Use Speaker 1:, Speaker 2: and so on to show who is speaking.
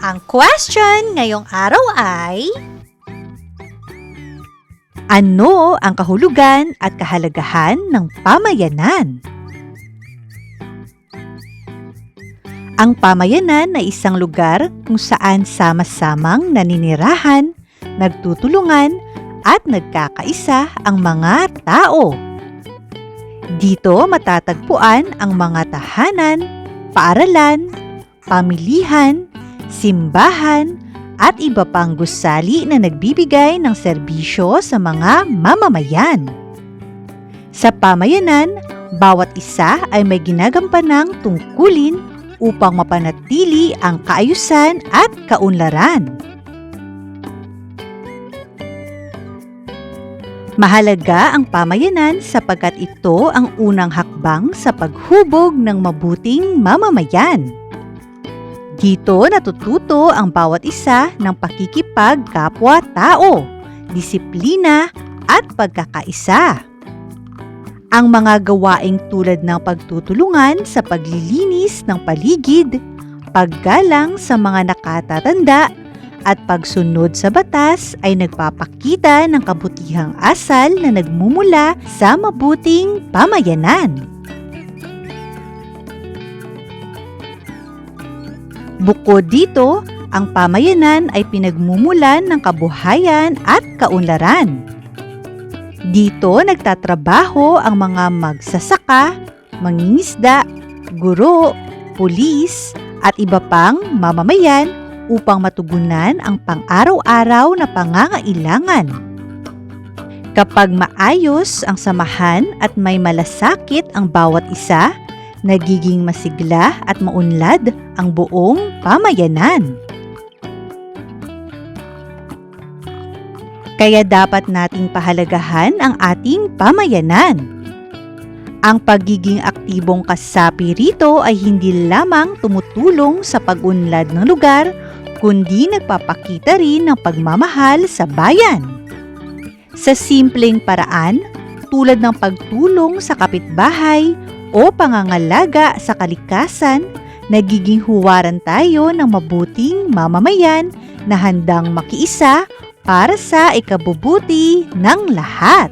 Speaker 1: Ang question ngayong araw ay Ano ang kahulugan at kahalagahan ng pamayanan? Ang pamayanan ay isang lugar kung saan sama-samang naninirahan, nagtutulungan, at nagkakaisa ang mga tao. Dito matatagpuan ang mga tahanan, paaralan, pamilihan, simbahan, at iba pang gusali na nagbibigay ng serbisyo sa mga mamamayan. Sa pamayanan, bawat isa ay may ginagampanang tungkulin upang mapanatili ang kaayusan at kaunlaran. Mahalaga ang pamayanan sapagkat ito ang unang hakbang sa paghubog ng mabuting mamamayan. Dito natututo ang bawat isa ng pakikipagkapwa-tao, disiplina at pagkakaisa. Ang mga gawaing tulad ng pagtutulungan sa paglilinis ng paligid, paggalang sa mga nakatatanda at pagsunod sa batas ay nagpapakita ng kabutihang asal na nagmumula sa mabuting pamayanan. Bukod dito, ang pamayanan ay pinagmumulan ng kabuhayan at kaunlaran. Dito nagtatrabaho ang mga magsasaka, mangingisda, guro, pulis, at iba pang mamamayan upang matugunan ang pang-araw-araw na pangangailangan. Kapag maayos ang samahan at may malasakit ang bawat isa, nagiging masigla at maunlad ang buong pamayanan. Kaya dapat nating pahalagahan ang ating pamayanan. Ang pagiging aktibong kasapi rito ay hindi lamang tumutulong sa pag-unlad ng lugar, kundi nagpapakita rin ng pagmamahal sa bayan. Sa simpleng paraan, tulad ng pagtulong sa kapitbahay o pangangalaga sa kalikasan, nagiging huwaran tayo ng mabuting mamamayan na handang makiisa para sa ikabubuti ng lahat.